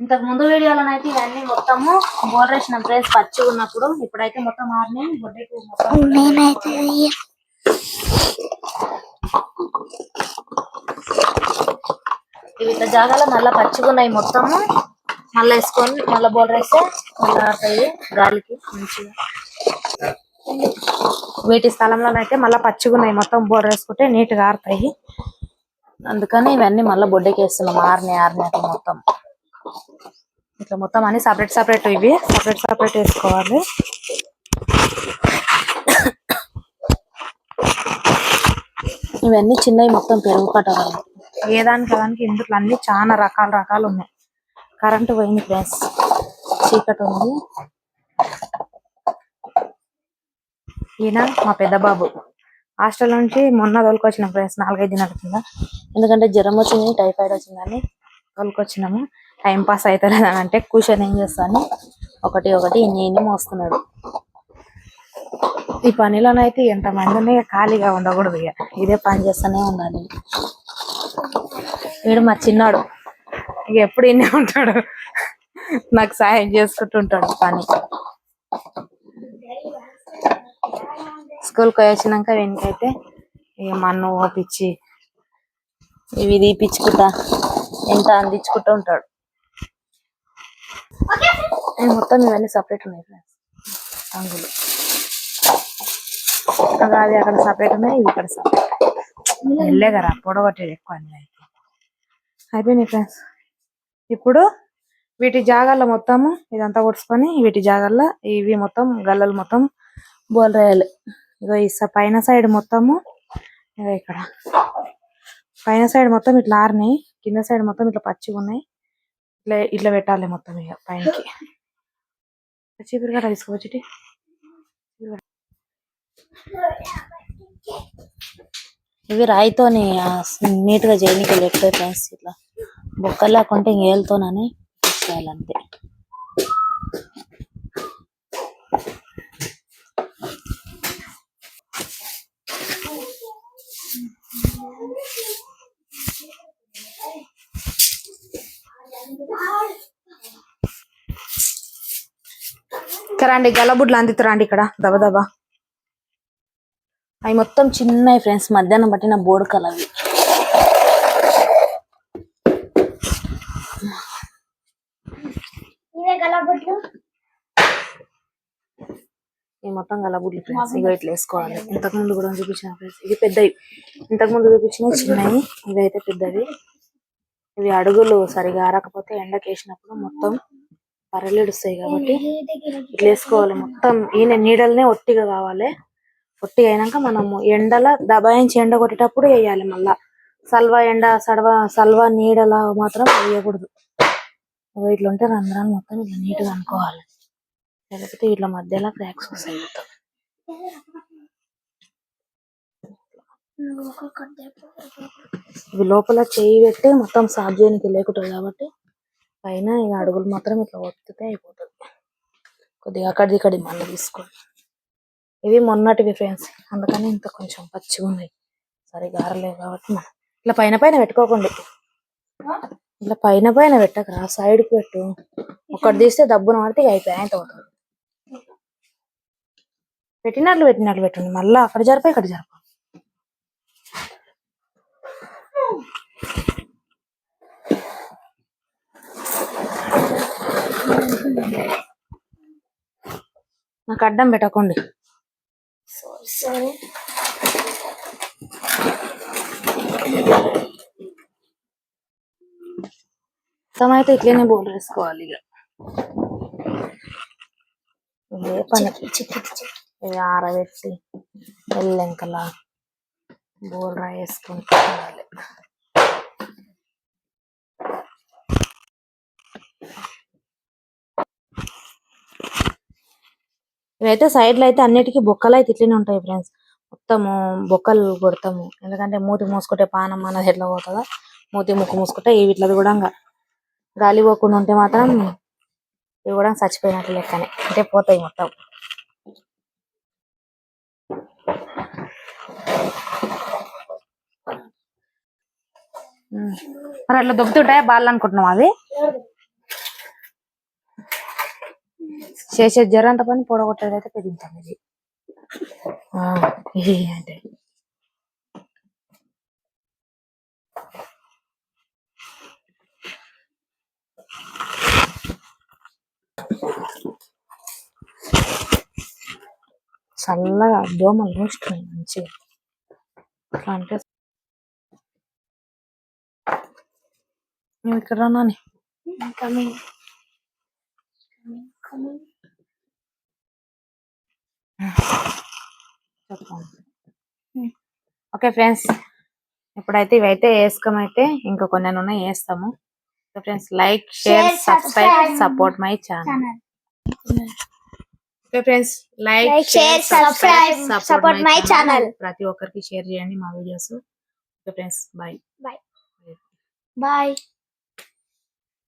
ఇంతకు ముందు వీడియోలోనైతే ఇవన్నీ మొత్తము బోర్రేసిన ప్లేస్ పచ్చి ఉన్నప్పుడు ఇప్పుడైతే మొత్తం ఆరిని బొడ్డకి మొత్తం నేనైతే ఇవి ఇట్లా జాగాలో మళ్ళీ పచ్చిగా ఉన్నాయి మొత్తము. మళ్ళీ వేసుకొని మళ్ళీ బోర్డర్ వేస్తే మళ్ళీ ఆడతాయి గాలికి మంచిగా. వీటి స్థలంలోనైతే మళ్ళీ పచ్చిగా ఉన్నాయి మొత్తం బోర్డర్ వేసుకుంటే నీట్గా ఆరుతాయి. అందుకని ఇవన్నీ మళ్ళీ బొడ్డకి వేస్తున్నాం ఆరిని ఆరిని మొత్తం. ఇట్లా మొత్తం అన్ని సపరేట్ సపరేట్ ఇవి. సపరేట్ సపరేట్ వేసుకోవాలి. ఇవన్నీ చిన్నవి మొత్తం పెరుగు కట్టవాలి ఏ దానికి దానికి? ఇందులో అన్ని చాలా రకాల రకాలు ఉన్నాయి. కరెంటు పోయింది ఫ్రెండ్స్. చీకటి ఉంది. ఈయన మా పెద్ద బాబు. హాస్టల్ నుంచి మొన్న తోలుకొచ్చిన ఫ్రెండ్స్ నాలుగైదు దినాల కింద. ఎందుకంటే జ్వరం వచ్చింది టైఫాయిడ్ వచ్చిందని తోలుకొచ్చినాము. టైం పాస్ అవుతలేదు అని అంటే కూర్చొని ఏం చేస్తాను? ఒకటి ఒకటి ఇన్ని ఇన్ని మోస్తున్నాడు. ఈ పనిలోనైతే ఎంత మందిని ఖాళీగా ఉండకూడదు ఇక. ఇదే పని చేస్తూనే ఉండాలి. వీడు మా చిన్నాడు. ఇక ఎప్పుడు ఇన్నే ఉంటాడు. నాకు సాయం చేసుకుంటుంటాడు పని. స్కూల్కి పోయి వచ్చినాక వెనకైతే ఇక మన్ను ఓపించి ఇవి తీపిచ్చుకుంటా ఎంత అందించుకుంటూ ఉంటాడు. మొత్తం ఇవన్నీ సపరేట్ ఉన్నాయి ఫ్రెండ్స్ రంగులు అక్కడ అవి అక్కడ సపరేట్ ఉన్నాయి ఇవి ఇక్కడ సపరేట్ వెళ్ళే కదా పొడగొట్టేది ఎక్కువ అన్ని అయితే. అయిపోయినాయి ఫ్రెండ్స్ ఇప్పుడు వీటి జాగాల్లో మొత్తము ఇదంతా కొట్టుకొని వీటి జాగాల్లో ఇవి మొత్తం గల్లలు మొత్తం బోల్ రాయాలి. ఇగో ఈ పైన సైడ్ మొత్తము ఇగో ఇక్కడ. పైన సైడ్ మొత్తం ఇట్లా ఆరినాయి కింద సైడ్ మొత్తం ఇట్లా పచ్చిగా ఉన్నాయి ఇట్లా ఇట్లా పెట్టాలి మొత్తం ఇక పైనకి. చీపురు గట్ట తీసుకోవచ్చు ఇవి రాయితోని నీట్గా చేయనీకి లేకపోతే ఫ్రెండ్స్ ఇట్లా. బొక్కలు లేకుంటే ఏళ్ళతోనని చేయాలంతే ఇక్కడ రండి గలబుడ్లు అందితురండి ఇక్కడ. దబ దబ. అవి మొత్తం చిన్నవి ఫ్రెండ్స్ మధ్యాహ్నం పట్టిన బోడకలు అవి. ఇవే ఇవి మొత్తం గలబుడ్లు ఫ్రెండ్స్ ఇవి ఇట్లా వేసుకోవాలి. ఇంతకు ముందు కూడా చూపించిన ఫ్రెండ్స్ ఇది పెద్దవి. ఇంతకు ముందు చూపించిన చిన్నవి. ఇవి అయితే పెద్దవి. ఇవి అడుగులు సరిగా ఆరకపోతే ఎండకి వేసినప్పుడు మొత్తం పరలిడుస్తాయి కాబట్టి ఇట్లా వేసుకోవాలి. మొత్తం ఈయన నీడలనే ఒట్టిగా కావాలి. ఒట్టిగా అయినాక మనము ఎండల దబాయించి ఎండ కొట్టేటప్పుడు వేయాలి మళ్ళా. సల్వా ఎండ సడవ సల్వా నీడల మాత్రం వేయకూడదు. ఇట్లా ఉంటే రంధ్రాలు మొత్తం ఇట్లా నీట్గా అనుకోవాలి. లేకపోతే ఇట్లా మధ్యలో క్రాక్స్ వస్తాయి మొత్తం. ఇవి లోపల చేయి పెట్టి మొత్తం సాఫ్ చేయడానికి లేకుంటుంది కాబట్టి పైన ఇక అడుగులు మాత్రం ఇట్లా ఒత్తితే అయిపోతుంది. కొద్దిగా అక్కడిది ఇక్కడి మళ్ళీ తీసుకోండి ఇవి మొన్నటివి ఫ్రెండ్స్ అందుకని ఇంత కొంచెం పచ్చిగా ఉన్నాయి. సరిగా ఆరలేవు కాబట్టి మనం ఇట్లా పైన పైన పెట్టుకోకండి. ఇట్లా పైన పైన పెట్టకరా సైడ్కి పెట్టు. ఒకటి తీస్తే దబ్బున పడితే ఇక అయిపోయి అవుతుంది. పెట్టినట్లు పెట్టినట్లు పెట్టండి మళ్ళీ అక్కడ జరప ఇక్కడ జరప నాకు అడ్డం పెట్టకండి. సరే మొత్తం అయితే ఇట్లనే బోల్ వేసుకోవాలి ఇక. ఇదే పని? ఇది ఆరబెట్టి ఎల్లెంకల బోల్ వేసుకుంటూ ఇవైతే సైడ్లో అయితే అన్నిటికీ బొక్కలు అయితే ఇట్లనే ఉంటాయి ఫ్రెండ్స్. మొత్తము బొక్కలు కొడతాము. ఎందుకంటే మూతి మూసుకుంటే పానం అన్నది ఎట్లా పోతుందో మూతి ముక్కు మూసుకుంటే ఇవి ఇట్లది కూడా గాలి పోకుండా ఉంటే మాత్రం ఇవి కూడా చచ్చిపోయినట్లు లెక్కనే. అంటే పోతాయి మొత్తం. మరి అట్లా దొబ్బుతుంటాయా? బాల్ అనుకుంటున్నాం అది చేసే జరంత పని పొడగొట్టేది అయితే పెద్ద ఇది ఆ, అంటే. చల్లగా దోమలు రోస్తున్నాయి మంచిగా. అట్లా అంటే నువ్వు ఇక్కడ coming coming coming okay friends ఇప్పుడైతే ఇవైతే వేసుకోమైతే ఇంకా కొన్ని ఉన్నాయి వేస్తాము friends like share subscribe. Support my channel channel okay friends like share, subscribe, support my channel. ప్రతి ఒక్కరికి షేర్ చేయండి మా videos okay friends bye bye